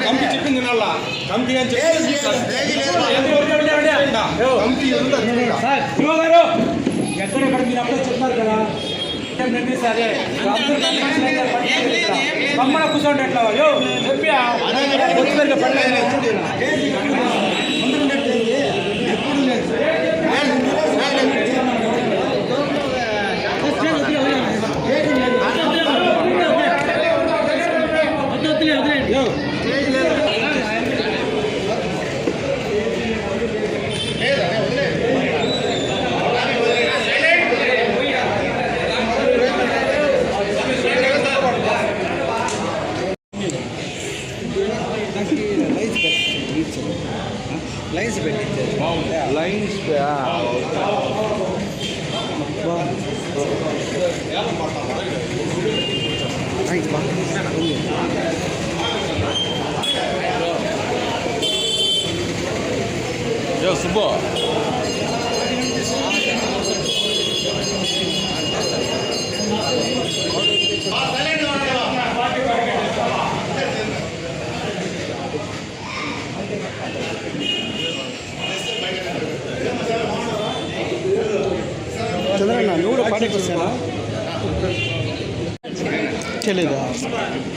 Committee చెప్పింది నల్లా committee అని చెప్పి కమిటీ గారు ఎక్కడెక్కడ మీరు అప్పుడే చెప్తారు కదా సరే కూర్చోండి ఎట్లా చెప్పి వచ్చిపోయిన పడలేదు లైన్స్ పెట్టించారు లైన్స్ యో సుబ్బు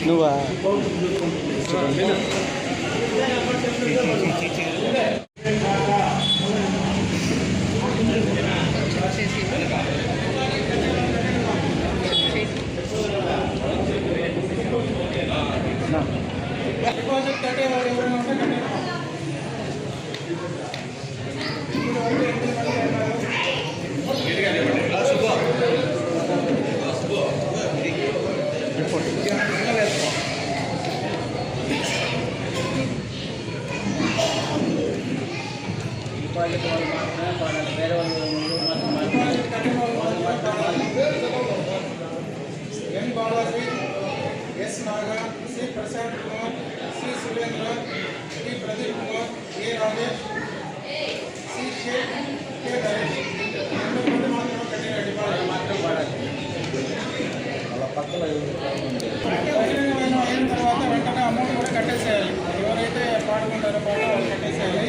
నువ్వు? కూడా పార్టీకి వస్తానా తెలీదా N Balaji S Naga C Prashant Kumar C Surendra C Pradeep Kumar A Rajesh C Shaik K Naresh ఎంతమంది మాత్రం అయిన తర్వాత వెంటనే అమౌంట్ కూడా కట్టేసేయాలి ఎవరైతే పాడుకుంటారో పాట వాళ్ళు కట్టేసేయాలి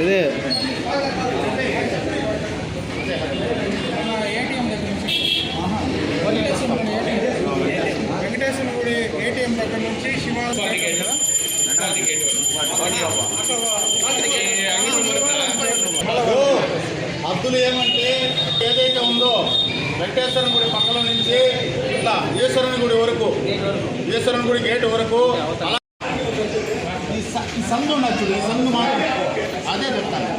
ఇదే. ఏటీఎం దగ్గర నుంచి. వెంకటేశ్వర గుడి ఏటీఎం దగ్గర నుంచి హద్దులు ఏమంటే ఏదైతే ఉందో వెంకటేశ్వరం గుడి పక్కన నుంచి ఇట్లా ఈశ్వరుని గుడి వరకు ఈశ్వరుని గుడి గేట్ వరకు అలా ఈ సందు ఉండొచ్చు ఈ సందు మాత్రం అదే చెప్తాను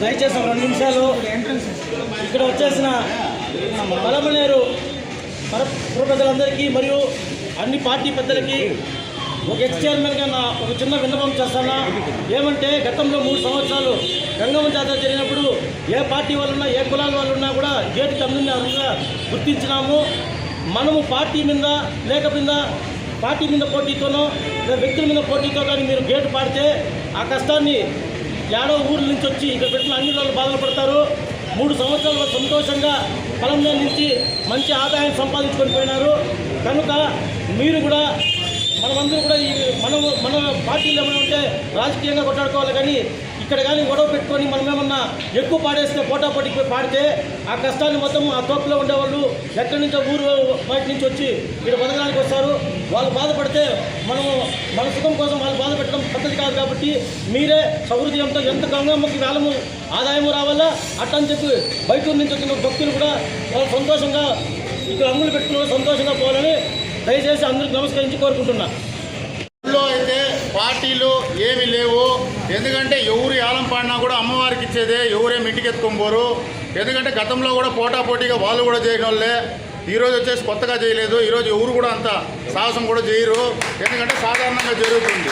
దయచేసి ఒక రెండు నిమిషాలు ఇక్కడ వచ్చేసిన బలమనేరు ప్రజలందరికీ మరియు అన్ని పార్టీ పెద్దలకి ఒక ఎక్స్ చైర్మన్గా నా ఒక చిన్న విన్నపం చేస్తానా? ఏమంటే గతంలో మూడు సంవత్సరాలు గంగమ్మ జాతర జరిగినప్పుడు ఏ పార్టీ వాళ్ళున్నా ఏ కులాల వాళ్ళు ఉన్నా కూడా గేటు కమ్యూనిగా గుర్తించినాము. మనము పార్టీ మీద లేక మీద పార్టీ మీద పోటీతోనో లేదా వ్యక్తుల మీద పోటీతో కానీ మీరు గేటు పాడితే ఆ కష్టాన్ని ఏడో ఊర్ల నుంచి వచ్చి ఇక్కడ పెట్టిన అన్ని రోజులు బాధలు పడతారు. మూడు సంవత్సరాలు సంతోషంగా పొలం నుంచి మంచి ఆదాయం సంపాదించుకొని పోయినారు. కనుక మీరు కూడా మనమందరూ కూడా ఈ మనం మన పార్టీలు ఏమైనా ఉంటే రాజకీయంగా కొట్లాడుకోవాలి కానీ ఇక్కడ కానీ గొడవ పెట్టుకొని మనమేమన్నా ఎక్కువ పాడేస్తే పోటాపోటీకి పాడితే ఆ కష్టాన్ని మొత్తం ఆ తోపులో ఉండేవాళ్ళు ఎక్కడి నుంచో ఊరు బయట నుంచి వచ్చి ఇక్కడ బతకడానికి వస్తారు. వాళ్ళు బాధపడితే మనము మన సుఖం కోసం వాళ్ళు బాధ పద్ధతి కాదు కాబట్టి మీరే సౌహృదయంతో ఎంత గంగమ్మకి వేలము ఆదాయము రావాలా? అట్టని చెప్పి బయట నుంచి వచ్చిన భక్తులు కూడా వాళ్ళు సంతోషంగా ఇక్కడ అమ్ములు పెట్టుకున్న సంతోషంగా పోవాలని దయచేసి అందరికి నమస్కరించి కోరుకుంటున్నా. ఊళ్ళో అయితే పార్టీలు ఏమి లేవు. ఎందుకంటే ఎవరు యాలం పాడినా కూడా అమ్మవారికి ఇచ్చేదే ఎవరేమి ఇంటికి ఎత్తుకొని ఎందుకంటే గతంలో కూడా పోటా పోటీగా వాళ్ళు కూడా చేయడం వాళ్ళే ఈరోజు వచ్చేసి కొత్తగా చేయలేదు. ఈరోజు ఎవరు కూడా అంత సాహసం కూడా చేయరు. ఎందుకంటే సాధారణంగా జరుగుతుంది.